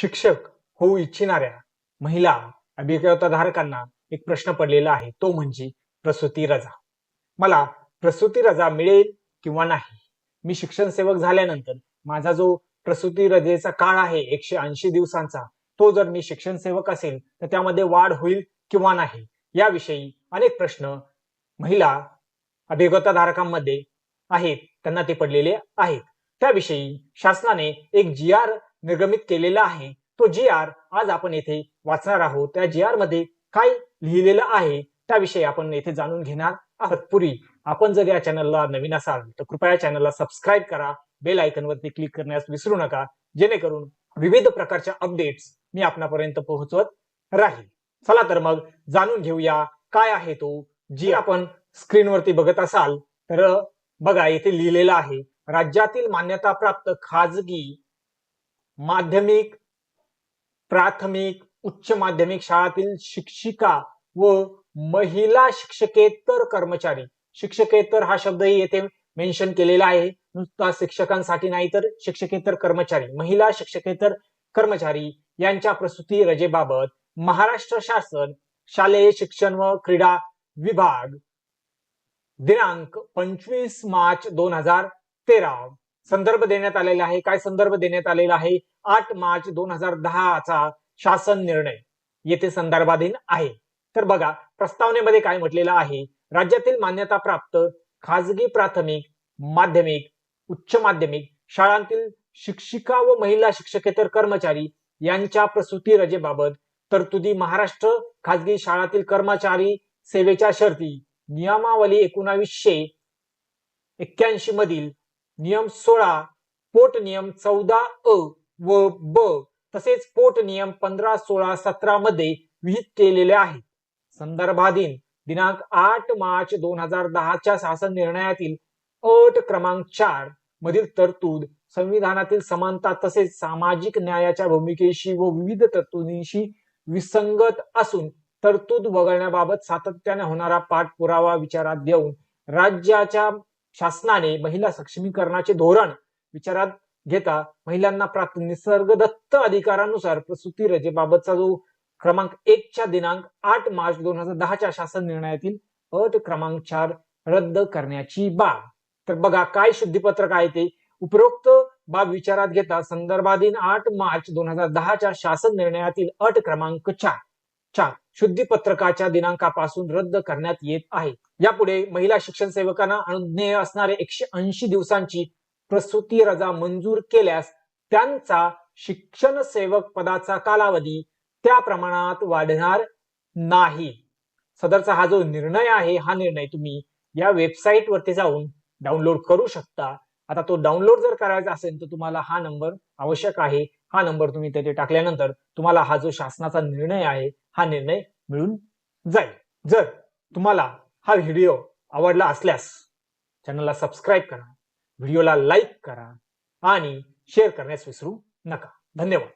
शिक्षक होऊ इच्छिणाऱ्या महिला अभिज्ञताधारकांना एक प्रश्न पडलेला आहे. तो म्हणजे प्रसूती रजा. मला प्रसूती रजा मिळेल किंवा नाही? मी शिक्षण सेवक झाल्यानंतर माझा जो प्रसूती रजेचा काळ आहे एकशे ऐंशी दिवसांचा तो जर मी शिक्षण सेवक असेल तर त्यामध्ये वाढ होईल किंवा नाही? याविषयी अनेक प्रश्न महिला अभिज्ञताधारकांमध्ये आहेत त्यांना ते पडलेले आहेत. त्याविषयी शासनाने एक जी आर निर्गमित केलेला आहे. तो जी आर आज आपण येथे वाचणार आहोत. त्या जी आरमध्ये काय लिहिलेलं आहे त्याविषयी आपण येथे जाणून घेणार आहोत. पूर्वी आपण जर या चॅनलला नवीन असाल तर कृपया चॅनलला सबस्क्राईब करा. बेल आयकनवरती क्लिक करण्यास विसरू नका. जेणेकरून विविध प्रकारच्या अपडेट्स मी आपणापर्यंत पोहोचवत राहील. चला तर मग जाणून घेऊया काय आहे तो जी आपण स्क्रीनवरती बघत असाल तर बघा येथे लिहिलेलं आहे राज्यातील मान्यताप्राप्त खाजगी माध्यमिक प्राथमिक उच्च माध्यमिक शाळातील शिक्षिका व महिला शिक्षकेतर कर्मचारी. शिक्षकेतर हा शब्दही येथे मेन्शन केलेला आहे. नुसता शिक्षकांसाठी नाही तर शिक्षकेतर कर्मचारी महिला शिक्षकेतर कर्मचारी यांच्या प्रसूती रजेबाबत महाराष्ट्र शासन शालेय शिक्षण व क्रीडा विभाग दिनांक पंचवीस मार्च दोन हजार तेरा संदर्भ देण्यात आलेला आहे. काय संदर्भ देण्यात आलेला आहे? आठ मार्च दोन हजार दहाचा शासन निर्णय येथे संदर्भाधीन आहे. तर बघा प्रस्तावनेमध्ये काय म्हटलेलं आहे? राज्यातील मान्यता प्राप्त खाजगी प्राथमिक माध्यमिक उच्च माध्यमिक शाळांतील शिक्षिका व महिला शिक्षकेतर कर्मचारी यांच्या प्रसूती रजेबाबत तरतुदी महाराष्ट्र खाजगी शाळातील कर्मचारी सेवेच्या शर्ती नियमावली एकोणावीसशे एक्क्याऐंशी मधील नियम सोळा पोट नियम चौदा अ व ब तसेच पोट नियम पंधरा सोळा सतरा मध्ये विहित केलेले आहेत. संदर्भाधीन दिनांक आठ मार्च दोन हजार दहाच्या शासन निर्णयातील अट क्रमांक चार मधील तरतूद संविधानातील समानता तसेच सामाजिक न्यायाच्या भूमिकेशी व विविध तरतुदींशी विसंगत असून तरतूद वगळण्याबाबत सातत्याने होणारा पाठपुरावा विचारात घेऊन राज्याच्या शासनाने महिला सक्षमीकरणाचे धोरण विचारात घेता महिलांना प्राप्त निसर्गदत्त अधिकारानुसार प्रसूती रजेबाबतचा जो क्रमांक एकच्या दिनांक आठ मार्च दोन हजार दहाच्या शासन निर्णयातील अट क्रमांक चार रद्द करण्याची बाब. तर बघा काय शुद्धीपत्रक आहे ते. उपरोक्त बाब विचारात घेता संदर्भाधीन आठ मार्च दोन हजार दहाच्या शासन निर्णयातील अट क्रमांक चार. च्या शुद्धीपत्रकाच्या दिनांकापासून रद्द करण्यात येत आहे. यापुढे महिला शिक्षण सेवकांना अनुज्ञेय असणारे एकशे ऐंशी दिवसांची प्रसूती रजा मंजूर केल्यास त्यांचा शिक्षण सेवक पदाचा कालावधी त्या प्रमाणात वाढणार नाही. सदरचा हा जो निर्णय आहे हा निर्णय तुम्ही या वेबसाईट वरती जाऊन डाउनलोड करू शकता. आता तो डाउनलोड जर करायचा असेल तर तुम्हाला हा नंबर आवश्यक आहे. हा नंबर तुम्ही तिथे टाकल्यानंतर तुम्हाला हा जो शासनाचा निर्णय आहे हा निर्णय मिळून जाईल. जर तुम्हाला हा व्हिडिओ आवडला असल्यास चॅनलला सबस्क्राईब करा व्हिडिओला लाईक करा आणि शेअर करण्यास विसरू नका. धन्यवाद.